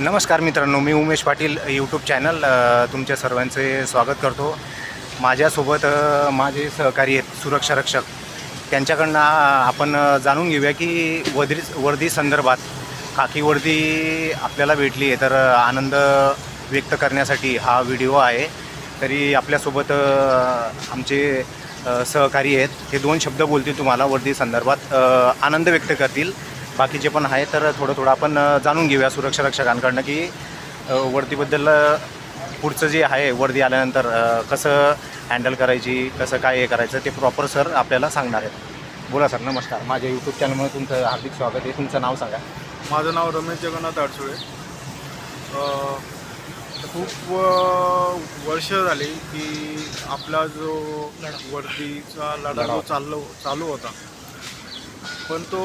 नमस्कार मित्रांनो मी उमेश पाटील यूट्यूब चॅनल तुमच्या सर्वांचे स्वागत करतो. माझ्यासोबत माझे सहकारी आहेत सुरक्षा रक्षक त्यांच्याकडनं आपण जाणून घेऊया की वर्दी वर्दी संदर्भात काकी वर्दी आपल्याला भेटली आहे तर आनंद व्यक्त करण्यासाठी हा व्हिडिओ आहे. तरी आपल्यासोबत आमचे सहकारी आहेत. ते दोन शब्द बोलतील तुम्हाला वर्दी संदर्भात. आनंद व्यक्त करतील. बाकीचे पण आहे तर थोडं थोडं आपण जाणून घेऊया सुरक्षा रक्षकांकडनं की वर्दीबद्दल पुढचं जे आहे वर्दी आल्यानंतर कसं हँडल करायची कसं काय हे करायचं ते प्रॉपर सर आपल्याला सांगणार आहेत. बोला सर नमस्कार. माझ्या यूट्यूब चॅनलमध्ये तुमचं हार्दिक स्वागत आहे. तुमचं नाव सांगा. माझं नाव रमेश जगन्नाथ अडसुळे अ, खूप वर्ष झाली की आपला जो वर्दीचा लढा जो चाललो चालू होता पण तो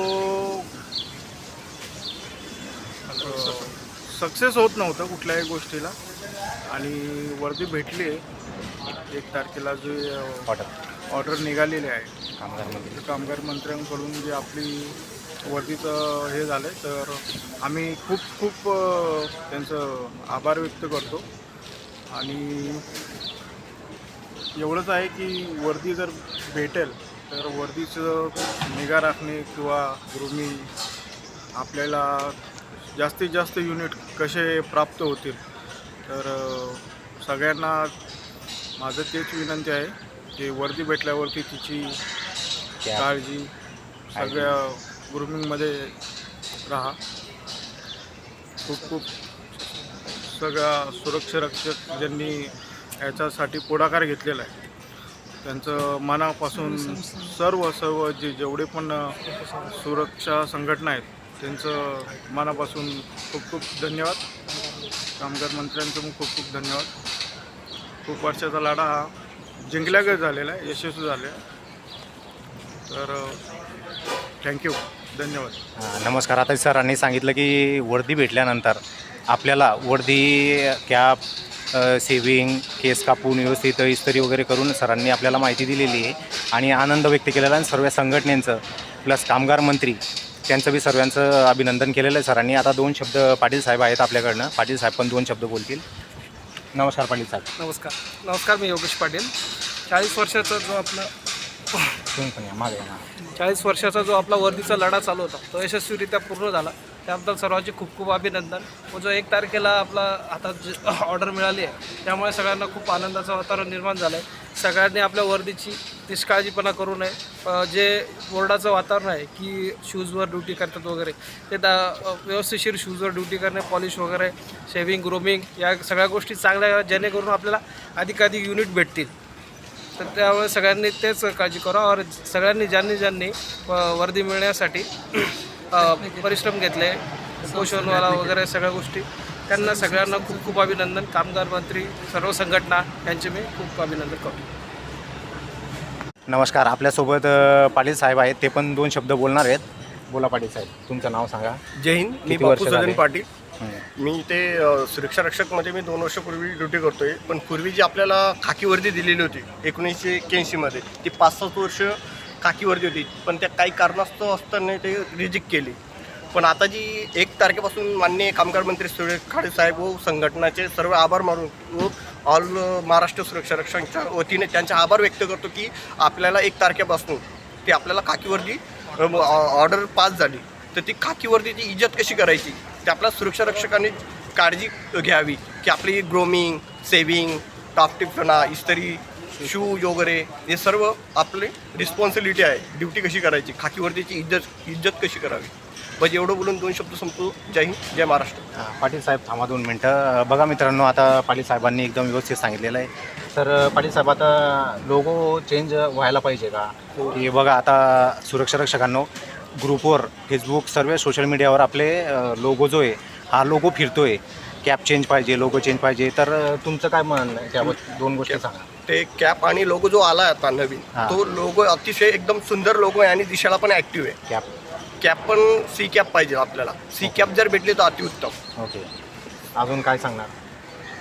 सक्सेस होत नव्हतं कुठल्याही गोष्टीला. आणि वर्दी भेटली आहे. एक तारखेला जे ऑर्डर ऑर्डर निघालेली आहे. कामगारमध्ये ते कामगार मंत्र्यांकडून जे आपली वर्दीचं हे झालं तर आम्ही खूप खूप त्यांचं आभार व्यक्त करतो. आणि एवढंच आहे की वर्दी जर भेटेल तर वर्दीचं निगा राखणे किंवा ग्रुमिंग आपल्याला जास्तीत जास्त युनिट कसे प्राप्त होतील? तर सगळ्यांना माझं तेच विनंती आहे की वर्दी भेटल्यावरती तिची काळजी सगळ्या ग्रुमिंगमध्ये राहा. खूप खूप सगळ्या सुरक्षा रक्षक ज्यांनी याच्यासाठी पुढाकार घेतलेला आहे त्यांचं मनापासून सर्व सर्व जे जेवढे पण सुरक्षा संघटना आहेत त्यांचं मनापासून खूप खूप धन्यवाद. कामगार मंत्र्यांचं मग खूप खूप धन्यवाद. खूप वर्षाचा लढा हा जिंकल्यागत झालेला आहे यशस्वी झाले तर थँक्यू धन्यवाद. हां, नमस्कार. आता सरांनी सांगितलं की वर्दी भेटल्यानंतर आपल्याला वर्दी कॅप सेविंग केस कापून व्यवस्थित इस्त्री वगैरे करून सरांनी आपल्याला माहिती दिलेली आहे आणि आनंद व्यक्त केलेला आहे आणि सर्व संघटनेचं प्लस कामगार मंत्री त्यांचं बी सर्वांचं अभिनंदन केलेलं आहे सरांनी. आता दोन शब्द पाटील साहेब आहेत आपल्याकडनं. पाटील साहेब पण दोन शब्द बोलतील. नमस्कार पाटील साहेब. नमस्कार. नमस्कार मी योगेश पाटील. चाळीस वर्षाचा जो आपला तुम्ही पण या मागे या ना चाळीस वर्षाचा जो आपला वर्दीचा लढा चालू होता तो यशस्वीरित्या पूर्ण झाला. त्याबद्दल सर्वांचे खूप खूप अभिनंदन. व जो एक तारखेला आपला हातात जी ऑर्डर मिळाली आहे त्यामुळे सगळ्यांना खूप आनंदाचं वातावरण निर्माण झालं आहे सगळ्यांनी आपल्या वर्दीची निष्काळजीपणा करू नये. जे बोर्डाचं वातावरण आहे की शूजवर ड्युटी करतात वगैरे ते दा व्यवस्थितशीर व्यवस्थिशीर शूजवर ड्युटी करणे पॉलिश वगैरे शेविंग ग्रोमिंग या सगळ्या गोष्टी चांगल्या जेणेकरून आपल्याला अधिकाधिक युनिट भेटतील. तर त्यामुळे सगळ्यांनी तेच काळजी करा और सगळ्यांनी ज्यांनी ज्यांनी वर्दी मिळण्यासाठी परिश्रम घेतले पोषणवाला वगैरे सगळ्या गोष्टी त्यांना सगळ्यांना खूप खूप अभिनंदन. कामगार मंत्री सर्व संघटना यांचे मी खूप अभिनंदन करतो. नमस्कार आपल्यासोबत अ, पाटील साहेब आहेत. ते पण दोन शब्द बोलणार आहेत. बोला पाटील साहेब तुमचं नाव सांगा. जय हिंद. मी किती बापू सदन झाले? पाटील. मी इथे अ, सुरक्षा रक्षकमध्ये मी दोन वर्षापूर्वी ड्युटी करतोय. पण पूर्वी जी आपल्याला खाकी वर्दी दिलेली होती एकोणीसशे एक्क्याऐंशीमध्ये ती पाच सात वर्ष खाकी वर्दी होती. पण त्या काही कारणास्तव असताना ते रिजेक्ट केली. पण आता जी एक तारखेपासून माननीय कामगार मंत्री सुरेश खाडे साहेब व संघटनाचे सर्व आभार मानून व ऑल महाराष्ट्र सुरक्षा रक्षकांच्या वतीने त्यांचे आभार व्यक्त करतो की आपल्याला एक तारखेपासून ते आपल्याला काकीवरती ऑर्डर पास झाली. तर ती खाकीवरतीची इज्जत कशी करायची? ते आपल्या सुरक्षा रक्षकांनी काळजी घ्यावी. की आपली ग्रोमिंग सेविंग टापटिपणा इस्त्री शूज वगैरे हे सर्व आपले रिस्पॉन्सिबिलिटी आहे. ड्युटी कशी करायची? खाकीवरतीची इज्जत इज्जत कशी करावी? बस एवढं बोलून दोन शब्द संपतो. जय हिंद जय महाराष्ट्र. हां, पाटील साहेब थांबा दोन मिनटं. बघा मित्रांनो आता पाटील साहेबांनी एकदम व्यवस्थित सांगितलेलं आहे. तर पाटील साहेब आता लोगो चेंज व्हायला पाहिजे का? की बघा आता सुरक्षा रक्षकांनो ग्रुपवर फेसबुक सर्व सोशल मीडियावर आपले लोगो जो आहे हा लोगो फिरतोय. कॅप चेंज पाहिजे लोगो चेंज पाहिजे. तर तुमचं काय म्हणणं आहे त्याबद्दल? दोन गोष्टी सांगा. ते कॅप आणि लोगो जो आला आता नवीन हा. तो लोगो अतिशय एकदम सुंदर लोगो आहे आणि दिसायला पण ऍक्टिव्ह आहे. कॅप कॅप पण सी कॅप पाहिजे आपल्याला. सी कॅप जर भेटली तर अतिउत्तम. ओके. अजून काय सांगणार?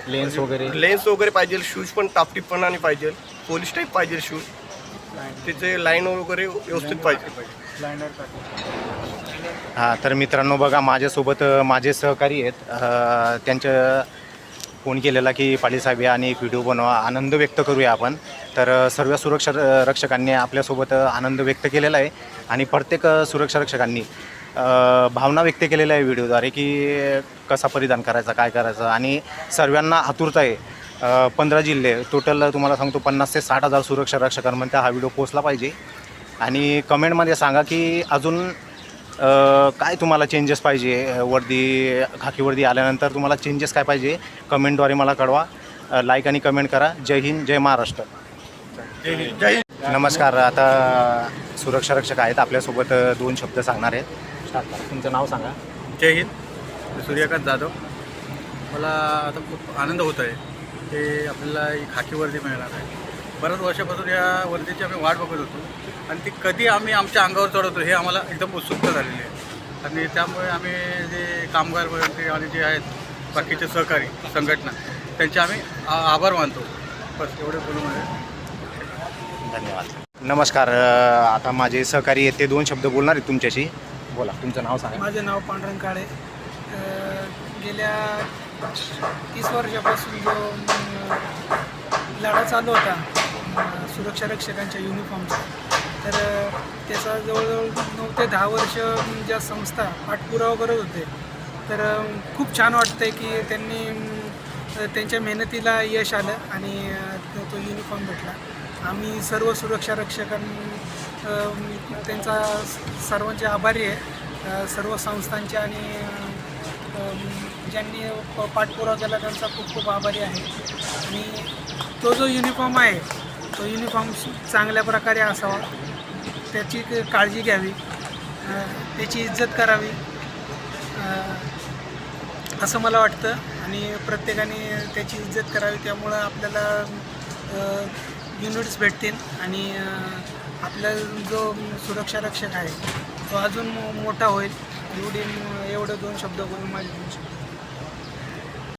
लेन्स वगैरे? लेन्स वगैरे पाहिजे शूज पण टापटिपणाने पाहिजे. पोलीस टाईप पाहिजे शूज त्याचे लाईन वगैरे व्यवस्थित पाहिजे. हां तर मित्रांनो बघा माझ्यासोबत अ, माझे सहकारी आहेत. अ, त्यांच्या फोन केलेला की पाटील साहेब या आणि एक व्हिडिओ बनवा आनंद व्यक्त करूया आपण. तर सर्व सुरक्षा र- रक्षकांनी आपल्यासोबत आनंद व्यक्त केलेला आहे. आणि प्रत्येक सुरक्षा रक्षकांनी भावना व्यक्त केलेल्या आहे व्हिडिओद्वारे की कसा परिधान करायचा काय करायचं. आणि सर्वांना आतुरता आहे. पंधरा जिल्हे टोटल तुम्हाला सांगतो पन्नास ते साठ हजार सुरक्षा रक्षकांमध्ये हा व्हिडिओ पोचला पाहिजे. आणि कमेंटमध्ये सांगा की अजून काय तुम्हाला चेंजेस पाहिजे? वर्दी खाकी वर्दी आल्यानंतर तुम्हाला चेंजेस काय पाहिजे? कमेंटद्वारे मला कळवा. लाईक आणि कमेंट करा. जय हिंद जय महाराष्ट्र. नमस्कार. आता सुरक्षा रक्षक आहेत. आपल्यासोबत दोन शब्द सांगणार आहेत. तुमचं नाव सांगा. जय हिंद. सूर्यकांत जाधव. मला आता खूप आनंद होत आहे की आपल्याला ही खाकी वर्दी मिळणार आहे. बऱ्याच वर्षापासून या वर्दीची आम्ही वाट बघत होतो. आणि ती कधी आम्ही आमच्या अंगावर चढवतो हे आम्हाला एकदम उत्सुकता झालेली आहे. आणि त्यामुळे आम्ही जे कामगार वर्ग आणि जे आहेत बाकीचे सहकारी संघटना त्यांचे आम्ही आभार मानतो. बस एवढे बोलून आहे धन्यवाद. नमस्कार आता माझे सहकारी आहेत ते दोन शब्द बोलणार आहेत तुमच्याशी. बोला तुमचं नाव सांगा. माझे नाव पांडुरंग काळे. गेल्या तीस वर्षापासून जो लढा चालू होता सुरक्षा रक्षकांच्या युनिफॉर्मचा तर त्याचा जवळजवळ नऊ ते दहा वर्ष ज्या संस्था पाठपुरावा करत होते तर खूप छान वाटतं की त्यांनी त्यांच्या मेहनतीला यश आलं आणि तो- तो युनिफॉर्म भेटला. आम्ही सर्व सुरक्षा रक्षकां त्यांचा सर्वांचे आभारी आहे. सर्व संस्थांचे आणि ज्यांनी प- पाठपुरावा केला त्यांचा खूप खूप आभारी आहे. आणि तो जो युनिफॉर्म आहे तो युनिफॉर्म चांगल्या प्रकारे असावा. त्याची काळजी घ्यावी त्याची इज्जत करावी असं मला वाटतं. आणि प्रत्येकाने त्याची इज्जत करावी त्यामुळं आपल्याला युनिट्स भेटतील आणि आपला जो सुरक्षा रक्षक आहे तो अजून मो- मोठा होईल. एवढी एवढं दोन शब्द बोलून माझे दोन शब्द